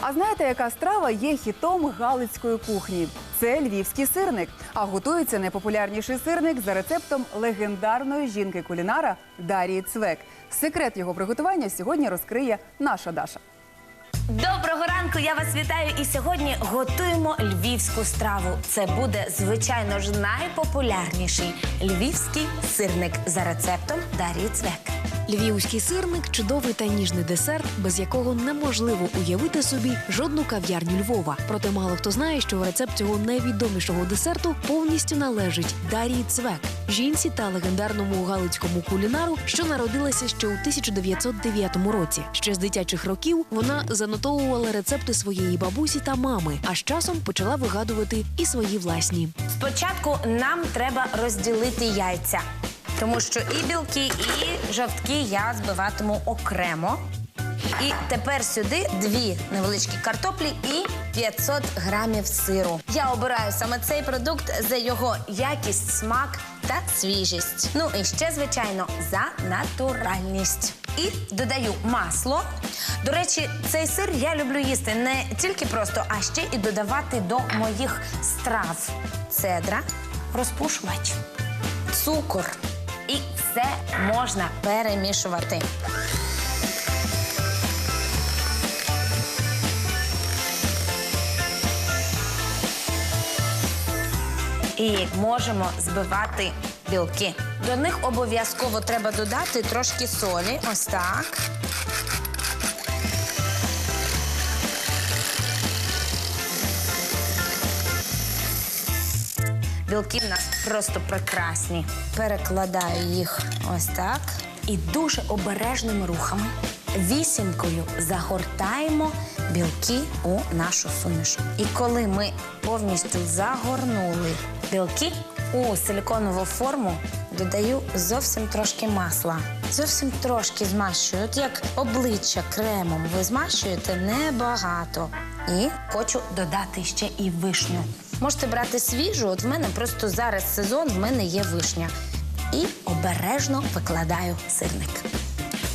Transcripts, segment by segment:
А знаєте, яка страва є хітом галицької кухні? Це львівський сирник. А готується найпопулярніший сирник за рецептом легендарної жінки-кулінара Дарії Цвек. Секрет його приготування сьогодні розкриє наша Даша. Доброго ранку, я вас вітаю. І сьогодні готуємо львівську страву. Це буде, звичайно ж, найпопулярніший львівський сирник за рецептом Дарії Цвек. Львівський сирник чудовий та ніжний десерт, без якого неможливо уявити собі жодну кав'ярню Львова. Проте мало хто знає, що рецепт цього найвідомішого десерту повністю належить Дарії Цвек, жінці та легендарному галицькому кулінару, що народилася ще у 1909 році. Ще з дитячих років вона занотовувала рецепти своєї бабусі та мами, а з часом почала вигадувати і свої власні. Спочатку нам треба розділити яйця, тому що і білки, і жовтки я збиватиму окремо. І тепер сюди дві невеличкі картоплі і 500 грамів сиру. Я обираю саме цей продукт за його якість, смак та свіжість. Ну і ще, звичайно, за натуральність. І додаю масло. До речі, цей сир я люблю їсти не тільки просто, а ще і додавати до моїх страв. Цедра, розпушувач, цукор. І все можна перемішувати. І можемо збивати білки. До них обов'язково треба додати трошки солі. Ось так. Білки в нас просто прекрасні. Перекладаю їх ось так. І дуже обережними рухами вісімкою загортаємо білки у нашу суміш. І коли ми повністю загорнули білки у силіконову форму, додаю зовсім трошки масла. Зовсім трошки змащую. От як обличчя кремом ви змащуєте небагато. І хочу додати ще і вишню. Можете брати свіжу, от в мене просто зараз сезон, в мене є вишня. І обережно викладаю сирник.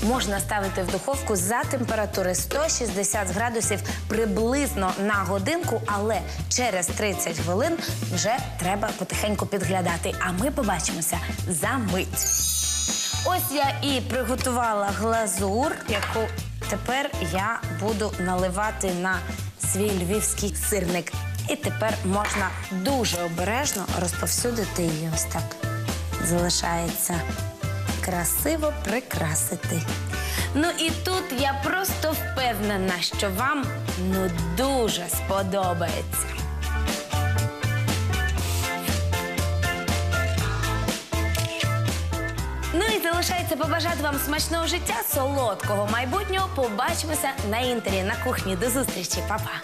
Можна ставити в духовку за температури 160 градусів приблизно на годинку, але через 30 хвилин вже треба потихеньку підглядати. А ми побачимося за мить. Ось я і приготувала глазур, яку тепер я буду наливати на свій львівський сирник. І тепер можна дуже обережно розповсюдити її ось так. Залишається красиво прикрасити. Ну і тут я просто впевнена, що вам ну дуже сподобається. Залишається побажати вам смачного життя, солодкого майбутнього. Побачимося на інтері на кухні. До зустрічі, Па-па!